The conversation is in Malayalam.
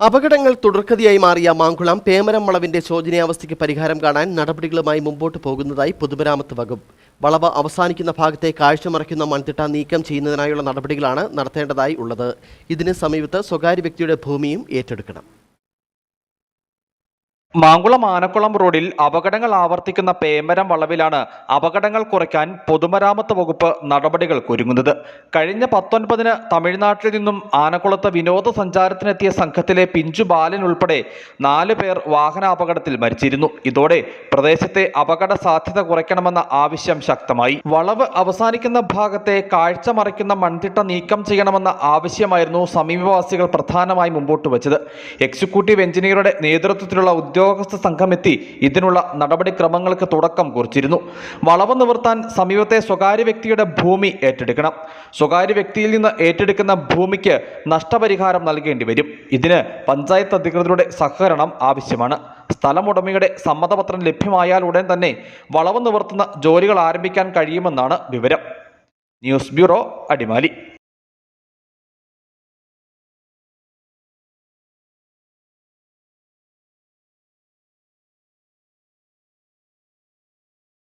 അപകടങ്ങൾ തുടർക്കഥയായി മാറിയ മാങ്കുളം പേമരം വളവിന്റെ ശോചനീയാവസ്ഥയ്ക്ക് പരിഹാരം കാണാൻ നടപടികളുമായി മുമ്പോട്ട് പോകുന്നതായി പൊതുമരാമത്ത് വകുപ്പ്. വളവ് അവസാനിക്കുന്ന ഭാഗത്തെ കാഴ്ച മറയ്ക്കുന്ന മൺതിട്ട നീക്കം ചെയ്യുന്നതിനായുള്ള നടപടികളാണ് നടത്തേണ്ടതായി ഉള്ളത്. ഇതിന് സമീപത്ത് സ്വകാര്യ വ്യക്തിയുടെ ഭൂമിയും ഏറ്റെടുക്കണം. മാങ്കുളം ആനക്കുളം റോഡിൽ അപകടങ്ങൾ ആവർത്തിക്കുന്ന പേമരം വളവിലാണ് അപകടങ്ങൾ കുറയ്ക്കാൻ പൊതുമരാമത്ത് വകുപ്പ് നടപടികൾ ഒരുങ്ങുന്നത്. കഴിഞ്ഞ പത്തൊൻപതിന് തമിഴ്നാട്ടിൽ നിന്നും ആനക്കുളത്ത് വിനോദസഞ്ചാരത്തിനെത്തിയ സംഘത്തിലെ പിഞ്ചു ബാലൻ ഉൾപ്പെടെ നാല് പേർ വാഹനാപകടത്തിൽ മരിച്ചിരുന്നു. ഇതോടെ പ്രദേശത്തെ അപകട സാധ്യത കുറയ്ക്കണമെന്ന ആവശ്യം ശക്തമായി. വളവ് അവസാനിക്കുന്ന ഭാഗത്തെ കാഴ്ച മറയ്ക്കുന്ന മൺതിട്ട നീക്കം ചെയ്യണമെന്ന ആവശ്യമായിരുന്നു സമീപവാസികൾ പ്രധാനമായി മുമ്പോട്ട് വച്ചത്. എക്സിക്യൂട്ടീവ് എഞ്ചിനീയറുടെ നേതൃത്വത്തിലുള്ള ഉദ്യോഗസ്ഥ സംഘമെത്തി ഇതിനുള്ള നടപടിക്രമങ്ങൾക്ക് തുടക്കം കുറിച്ചിരുന്നു. വളവ് നിവർത്താൻ സമീപത്തെ സ്വകാര്യ വ്യക്തിയുടെ ഭൂമി ഏറ്റെടുക്കണം. സ്വകാര്യ വ്യക്തിയിൽ നിന്ന് ഏറ്റെടുക്കുന്ന ഭൂമിക്ക് നഷ്ടപരിഹാരം നൽകേണ്ടി വരും. ഇതിന് പഞ്ചായത്ത് അധികൃതരുടെ സഹകരണം ആവശ്യമാണ്. സ്ഥലമുടമയുടെ സമ്മതപത്രം ലഭ്യമായാൽ ഉടൻ തന്നെ വളവ് നിവർത്തുന്ന ജോലികൾ ആരംഭിക്കാൻ കഴിയുമെന്നാണ് വിവരം. News bureau Adimali.